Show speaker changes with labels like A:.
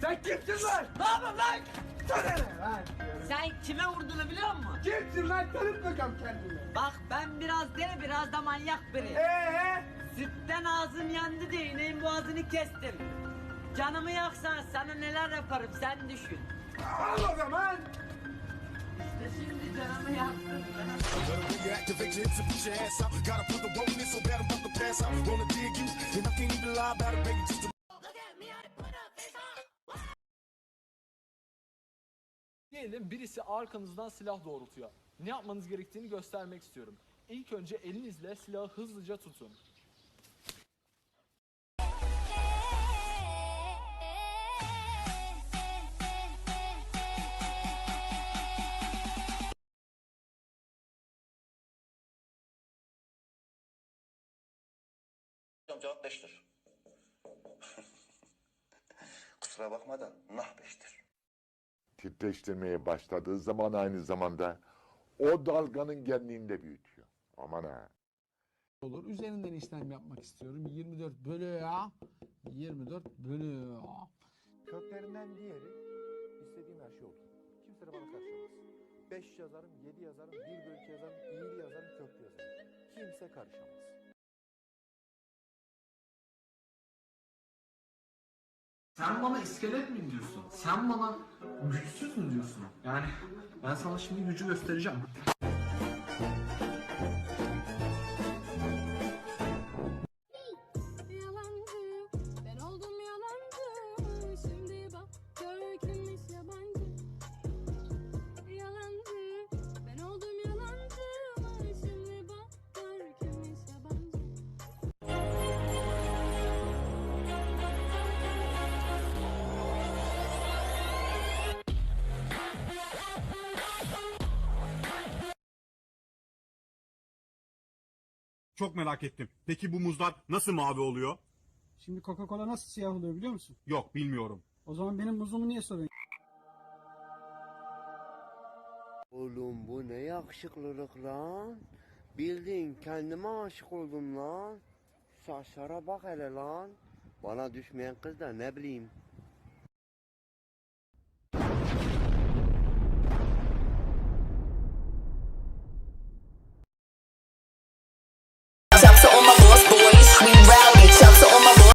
A: Sen kimsin lan?
B: Ne yapıyorsun lan?
A: Sana ne lan?
B: Sen kime vurduğunu biliyor musun?
A: Kimsin lan? Tanıt bakalım kendini.
B: Bak ben biraz deli biraz da manyak biri.
A: Ee?
B: Sütten ağzım yandı diye ineğin boğazını kestim. Canımı yaksan sana neler yaparım sen düşün.
A: Al o zaman.
B: İşte şimdi canımı
C: your ass out. Gotta put the roll in so bad I'm about to pass out. Wanna dig you, and I can't even lie about it, baby.
D: Diyelim birisi arkanızdan silah doğrultuyor. Ne yapmanız gerektiğini göstermek istiyorum. İlk önce elinizle silahı hızlıca tutun.
E: Hocam cevap 5'tir. Kusura bakma da nah 5'tir.
F: Titreştirmeye başladığı zaman aynı zamanda o dalganın genliğinde büyütüyor. Aman ha.
G: olur. Üzerinden işlem yapmak istiyorum. 24 bölü ya. 24 bölü ya.
H: Köklerinden diğeri istediğim her şey olur. Kimse de bana karışamaz. 5 yazarım, 7 yazarım, 1 bölü 2 yazarım, iyili yazarım, köklü yazarım. Kimse karışamaz.
D: Sen bana iskelet mi diyorsun? Sen bana güçsüz mü diyorsun? Yani ben sana şimdi gücü göstereceğim.
I: Çok merak ettim. Peki bu muzlar nasıl mavi oluyor?
J: Şimdi Coca-Cola nasıl siyah oluyor biliyor musun?
I: Yok bilmiyorum.
J: O zaman benim muzumu niye soruyorsun?
H: Oğlum bu ne yakışıklılık lan. Bildiğin kendime aşık oldum lan. Saçlara bak hele lan. Bana düşmeyen kız da ne bileyim